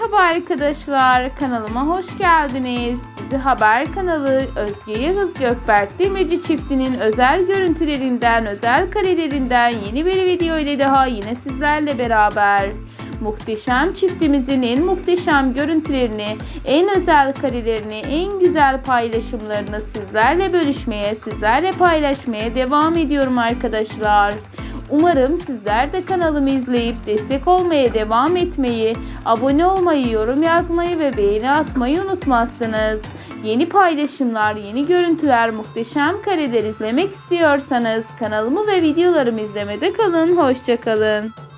Merhaba arkadaşlar, kanalıma hoş geldiniz. Dizi Haber kanalı Özge Yağız Gökberk Demirci çiftinin özel görüntülerinden, özel karelerinden yeni bir video ile daha yine sizlerle beraber. Muhteşem çiftimizin en muhteşem görüntülerini, en özel karelerini, en güzel paylaşımlarını sizlerle bölüşmeye, sizlerle paylaşmaya devam ediyorum arkadaşlar. Umarım sizler de kanalımı izleyip destek olmaya devam etmeyi, abone olmayı, yorum yazmayı ve beğeni atmayı unutmazsınız. Yeni paylaşımlar, yeni görüntüler, muhteşem kareler izlemek istiyorsanız kanalımı ve videolarımı izlemede kalın. Hoşçakalın.